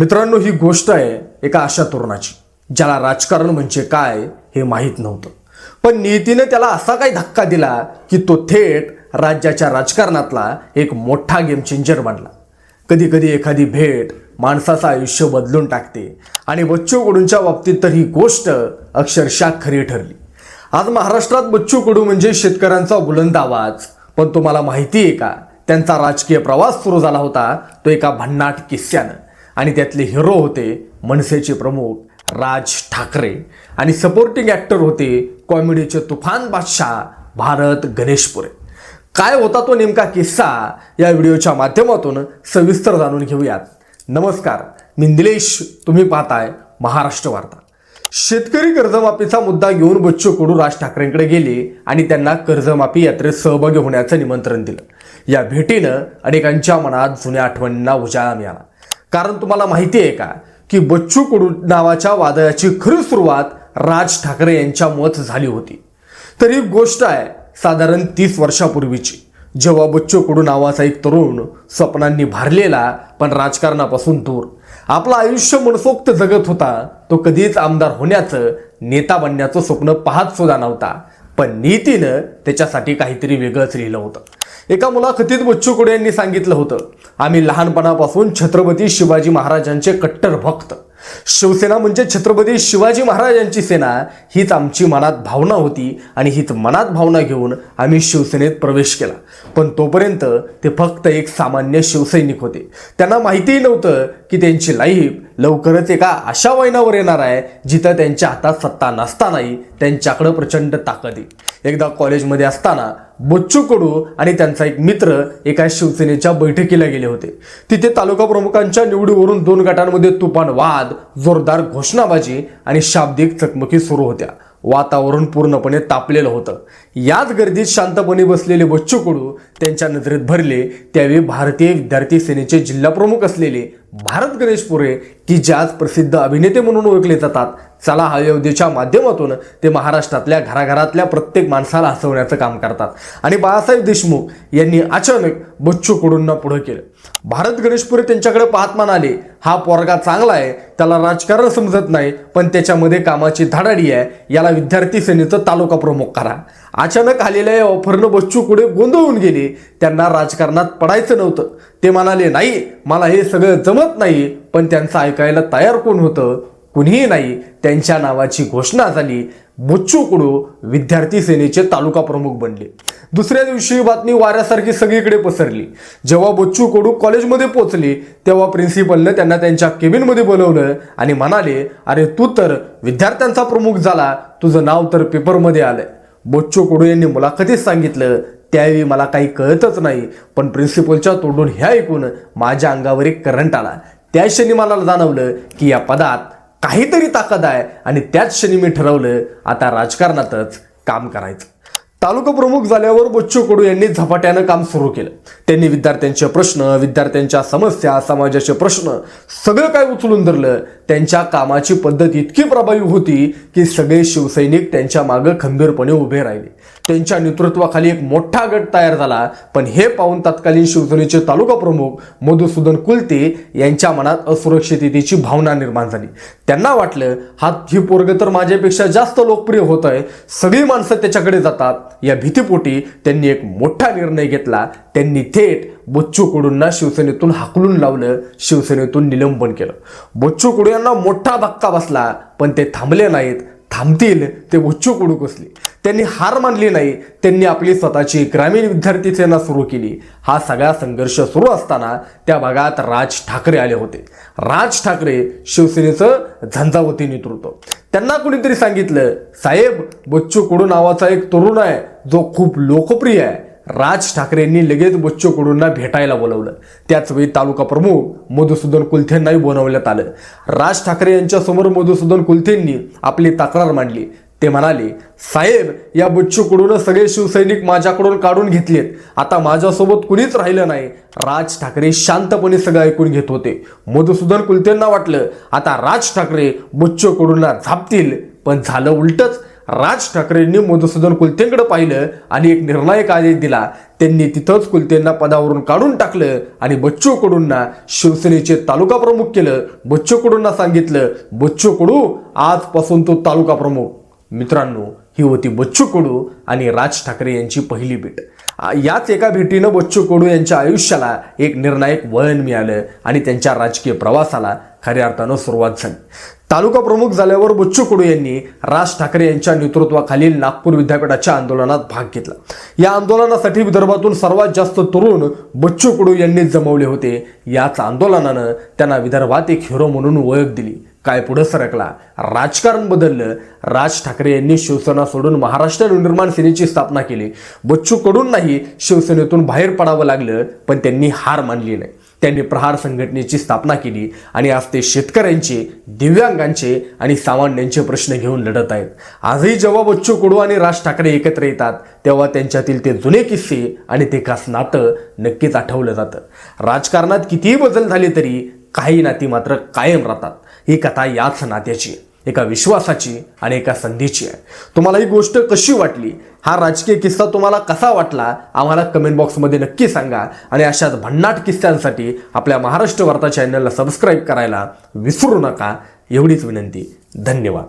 मित्रांनो ही गोष्ट आहे एका अशा तरुणाची ज्याला राजकारण म्हणजे काय हे माहीत नव्हतं. पण नियतीनं त्याला असा काही धक्का दिला की तो थेट राज्याच्या राजकारणातला एक मोठा गेम चेंजर बनला. कधी कधी एखादी भेट माणसाचं आयुष्य बदलून टाकते आणि बच्चू कडूंच्या बाबतीत तर ही गोष्ट अक्षरशः खरी ठरली. आज महाराष्ट्रात बच्चू कडू म्हणजे शेतकऱ्यांचा बुलंद आवाज पण तुम्हाला माहिती आहे का? त्यांचा राजकीय प्रवास सुरू झाला होता तो एका भन्नाट किस्स्यानं. आणि त्यातले हिरो होते मनसेचे प्रमुख राज ठाकरे. आणि सपोर्टिंग ॲक्टर होते कॉमेडीचे तुफान बादशाह भारत गणेशपुरे. काय होता तो नेमका किस्सा या व्हिडिओच्या माध्यमातून सविस्तर जाणून घेऊयात. नमस्कार मी निलेश तुम्ही पाहताय महाराष्ट्र वार्ता. शेतकरी कर्जमाफीचा मुद्दा घेऊन बच्चू कडू राज ठाकरेंकडे गेले आणि त्यांना कर्जमाफी यात्रेत सहभागी होण्याचं निमंत्रण दिलं. या भेटीनं अनेकांच्या मनात जुन्या आठवणींना उजाळा मिळाला. कारण तुम्हाला माहिती आहे का की बच्चू कडू नावाच्या वादळाची खरी सुरुवात राज ठाकरे यांच्यामुळेच झाली होती. तर ही गोष्ट आहे साधारण तीस वर्षापूर्वीची. जेव्हा बच्चू कडू नावाचा एक तरुण स्वप्नांनी भारलेला पण राजकारणापासून दूर. आपलं आयुष्य मनसोक्त जगत होता तो कधीच आमदार होण्याचं नेता बनण्याचं स्वप्न पाहत सुद्धा नव्हता. पण नीतीनं त्याच्यासाठी काहीतरी वेगळंच लिहिलं होतं. एका मुलाखतीत बच्चू कडू यांनी सांगितलं होतं आम्ही लहानपणापासून छत्रपती शिवाजी महाराजांचे कट्टर भक्त. शिवसेना म्हणजे छत्रपती शिवाजी महाराजांची सेना. हीच आमची मनात भावना होती आणि हीच मनात भावना घेऊन आम्ही शिवसेनेत प्रवेश केला. पण तोपर्यंत ते फक्त एक सामान्य शिवसैनिक होते. त्यांना माहितीही नव्हतं की त्यांची लाईफ लवकरच एका अशा वैनावर येणार आहे जिथं त्यांच्या हातात सत्ता नसतानाही त्यांच्याकडं प्रचंड ताकद आहे. एकदा कॉलेजमध्ये असताना बच्चू कडू आणि त्यांचा एक मित्र एका शिवसेनेच्या बैठकीला गेले होते. तिथे तालुका प्रमुखांच्या निवडीवरून दोन गटांमध्ये तुफान वाद जोरदार घोषणाबाजी आणि शाब्दिक चकमकी सुरू होत्या. वातावरण पूर्णपणे तापलेलं होतं. याच गर्दीत शांतपणे बसलेले बच्चू कडू त्यांच्या नजरेत भरले त्यावेळी भारतीय विद्यार्थी सेनेचे जिल्हा प्रमुख असलेले भारत गणेश पुरे की जे आज प्रसिद्ध अभिनेते म्हणून ओळखले जातात. चला हयोध्येच्या माध्यमातून ते महाराष्ट्रातल्या घराघरातल्या प्रत्येक माणसाला हसवण्याचं काम करतात. आणि बाळासाहेब देशमुख यांनी अचानक बच्चू कडूंना पुढं केलं. भारत गणेशपुरे त्यांच्याकडे पाहत म्हणाले हा पोरगा चांगला आहे त्याला राजकारण समजत नाही पण त्याच्यामध्ये कामाची धाडाडी आहे याला विद्यार्थी सेनेचं तालुका प्रमुख करा. अचानक आलेल्या या ऑफरनं बच्चू पुढे गोंधळून गेले. त्यांना राजकारणात पडायचं नव्हतं. ते म्हणाले नाही मला हे सगळं जमत नाही पण त्यांचं ऐकायला तयार कोण होतं? कुणीही नाही. त्यांच्या नावाची घोषणा झाली. बच्चू कुडू विद्यार्थी सेनेचे तालुका प्रमुख बनले. दुसऱ्या दिवशी ही बातमी वाऱ्यासारखी सगळीकडे पसरली. जेव्हा बच्चू कडू कॉलेजमध्ये पोहोचले तेव्हा प्रिन्सिपलनं त्यांना त्यांच्या केबिनमध्ये बोलवलं आणि म्हणाले अरे तू तर विद्यार्थ्यांचा प्रमुख झाला. तुझं नाव तर पेपरमध्ये आलंय. बोच्चो कडू यांनी मुलाखतीत सांगितलं त्यावेळी मला काही कळतच नाही पण प्रिन्सिपलच्या तोंडून हे ऐकून माझ्या अंगावर एक करंट आला. त्या क्षणी मला जाणवलं की या पदात काहीतरी ताकद आहे आणि त्याच क्षणी मी ठरवलं आता राजकारणातच काम करायचं. तालुका प्रमुख झाल्यावर बच्चू कडू यांनी झपाट्यानं काम सुरू केलं. त्यांनी विद्यार्थ्यांचे प्रश्न विद्यार्थ्यांच्या समस्या समाजाचे प्रश्न सगळं काय उचलून धरलं. त्यांच्या कामाची पद्धत इतकी प्रभावी होती की सगळे शिवसैनिक त्यांच्या मागं खंबीरपणे उभे राहिले. त्यांच्या नेतृत्वाखाली एक मोठा गट तयार झाला. पण हे पाहून तत्कालीन शिवसेनेचे तालुका प्रमुख मधुसूदन कुलते यांच्या मनात असुरक्षिततेची भावना निर्माण झाली. त्यांना वाटलं हा ही पोरग तर माझ्यापेक्षा जास्त लोकप्रिय होत आहे सगळी माणसं त्याच्याकडे जातात. या भीतीपोटी त्यांनी एक मोठा निर्णय घेतला. त्यांनी थेट बच्चू कडूंना शिवसेनेतून हाकलून लावलं शिवसेनेतून निलंबन केलं. बच्चू कडू यांना मोठा धक्का बसला पण ते थांबले नाहीत. थांबतील ते उच्च कडू कसले? त्यांनी हार मानली नाही त्यांनी आपली स्वतःची ग्रामीण विद्यार्थी सेना सुरू केली. हा सगळा संघर्ष सुरू असताना त्या भागात राज ठाकरे आले होते. राज ठाकरे शिवसेनेचं झंझावती नेतृत्व. त्यांना कुणीतरी सांगितलं साहेब बच्चू कुडू नावाचा एक तरुण आहे जो खूप लोकप्रिय आहे. राज ठाकरेंनी लगेच बच्चू कडूंना भेटायला बोलवलं. त्याचवेळी तालुका प्रमुख मधुसूदन कुलथेंनाही बोलावण्यात आलं. राज ठाकरे यांच्यासमोर मधुसूदन कुलथेंनी आपली तक्रार मांडली. ते म्हणाले साहेब या बच्चू कडून सगळे शिवसैनिक माझ्याकडून काढून घेतलेत. आता माझ्यासोबत कुणीच राहिलं नाही. राज ठाकरे शांतपणे सगळं ऐकून घेत होते. मधुसूदन कुलतेंना वाटलं आता राज ठाकरे बच्चू कडूंना झापतील पण झालं उलटच. राज ठाकरेंनी मधुसूदन कुलतेंकडे पाहिलं आणि एक निर्णायक आदेश दिला. त्यांनी तिथंच कुलतेंना पदावरून काढून टाकलं आणि बच्चू कडूंना शिवसेनेचे तालुका प्रमुख केलं. बच्चू कडूंना सांगितलं बच्चू कडू आजपासून तो तालुका प्रमुख. मित्रांनो ही होती बच्चू कडू आणि राज ठाकरे यांची पहिली भेट. याच एका भेटीनं बच्चू कडू यांच्या आयुष्याला एक निर्णायक वळण मिळालं आणि त्यांच्या राजकीय प्रवासाला खऱ्या अर्थानं सुरुवात झाली. तालुका प्रमुख झाल्यावर बच्चू कडू यांनी राज ठाकरे यांच्या नेतृत्वाखालील नागपूर विद्यापीठाच्या आंदोलनात भाग घेतला. या आंदोलनासाठी विदर्भातून सर्वात जास्त तरुण बच्चू कडू यांनी जमवले होते. याच आंदोलनानं त्यांना विदर्भात एक हिरो म्हणून ओळख दिली. काय पुढे सरकला? राजकारण बदललं. राज ठाकरे यांनी शिवसेना सोडून महाराष्ट्र नवनिर्माण सेनेची स्थापना केली. बच्चू कडूंनाही शिवसेनेतून बाहेर पडावं लागलं पण त्यांनी हार मानली नाही. त्यांनी प्रहार संघटनेची स्थापना केली आणि आज ते शेतकऱ्यांचे दिव्यांगांचे आणि सामान्यांचे प्रश्न घेऊन लढत आहेत. आजही जेव्हा बच्चू कडू आणि राज ठाकरे एकत्र येतात तेव्हा त्यांच्यातील ते जुने किस्से आणि ते खास नातं नक्कीच आठवलं जातं. राजकारणात कितीही बदल झाले तरी काही नाती मात्र कायम राहतात. ही कथा याच नात्याची एका विश्वासाची आणि एका संधीची आहे. तुम्हाला ही गोष्ट कशी वाटली? हा राजकीय किस्सा तुम्हाला कसा वाटला? आम्हाला कमेंट बॉक्समध्ये नक्की सांगा. आणि अशाच भन्नाट किस्स्यांसाठी आपल्या महाराष्ट्र वार्ता चॅनलला सबस्क्राईब करायला विसरू नका. एवढीच विनंती. धन्यवाद.